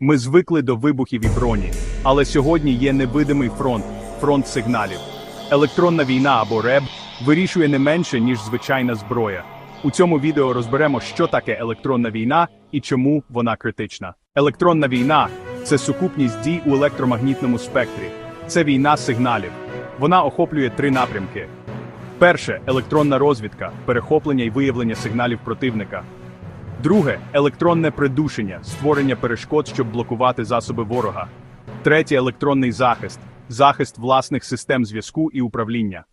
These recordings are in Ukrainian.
Ми звикли до вибухів і броні, але сьогодні є невидимий фронт фронт сигналів. Електронна війна або РЕБ вирішує не менше, ніж звичайна зброя. У цьому відео розберемо, що таке електронна війна і чому вона критична. Електронна війна це сукупність дій у електромагнітному спектрі. Це війна сигналів. Вона охоплює три напрямки: перше електронна розвідка, перехоплення і виявлення сигналів противника. Друге електронне придушення, створення перешкод, щоб блокувати засоби ворога. Третє електронний захист, захист власних систем зв'язку і управління.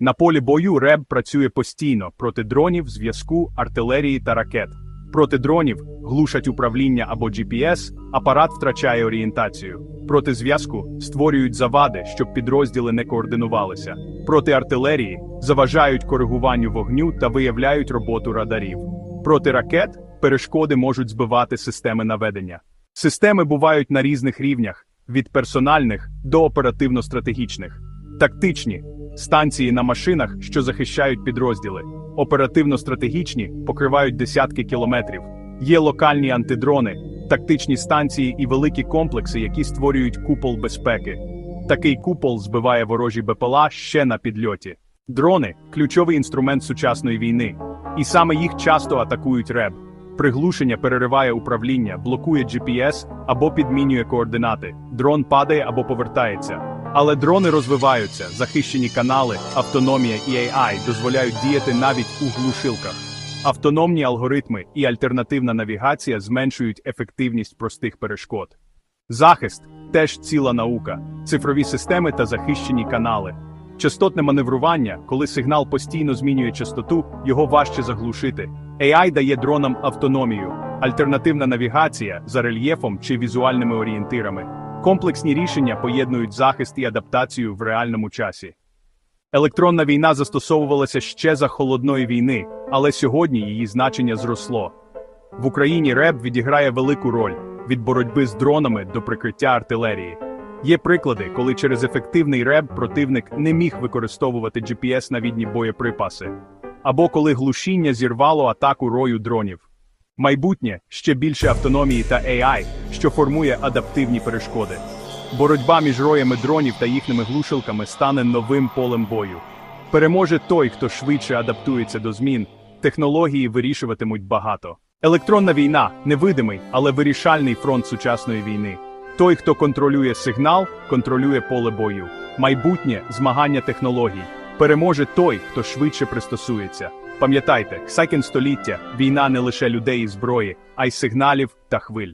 На полі бою РЕБ працює постійно проти дронів, зв'язку, артилерії та ракет. Проти дронів глушать управління або GPS, апарат втрачає орієнтацію. Проти зв'язку створюють завади, щоб підрозділи не координувалися. Проти артилерії заважають коригуванню вогню та виявляють роботу радарів. Проти ракет перешкоди можуть збивати системи наведення. Системи бувають на різних рівнях від персональних до оперативно-стратегічних, тактичні станції на машинах, що захищають підрозділи, оперативно-стратегічні покривають десятки кілометрів. Є локальні антидрони, тактичні станції і великі комплекси, які створюють купол безпеки. Такий купол збиває ворожі БПЛА ще на підльоті. Дрони ключовий інструмент сучасної війни, і саме їх часто атакують РЕБ. Приглушення перериває управління, блокує GPS або підмінює координати. Дрон падає або повертається. Але дрони розвиваються, захищені канали, автономія і AI дозволяють діяти навіть у глушилках. Автономні алгоритми і альтернативна навігація зменшують ефективність простих перешкод. Захист теж ціла наука, цифрові системи та захищені канали. Частотне маневрування, коли сигнал постійно змінює частоту, його важче заглушити. AI дає дронам автономію, альтернативна навігація за рельєфом чи візуальними орієнтирами. Комплексні рішення поєднують захист і адаптацію в реальному часі. Електронна війна застосовувалася ще за холодної війни, але сьогодні її значення зросло. В Україні РЕБ відіграє велику роль від боротьби з дронами до прикриття артилерії. Є приклади, коли через ефективний РЕБ противник не міг використовувати GPS-навідні боєприпаси, або коли глушіння зірвало атаку рою дронів. Майбутнє ще більше автономії та AI, що формує адаптивні перешкоди. Боротьба між роями дронів та їхніми глушилками стане новим полем бою. Переможе той, хто швидше адаптується до змін, технології вирішуватимуть багато. Електронна війна невидимий, але вирішальний фронт сучасної війни. Той, хто контролює сигнал, контролює поле бою. Майбутнє змагання технологій. Переможе той, хто швидше пристосується. Пам'ятайте, Ксакін століття війна не лише людей і зброї, а й сигналів та хвиль.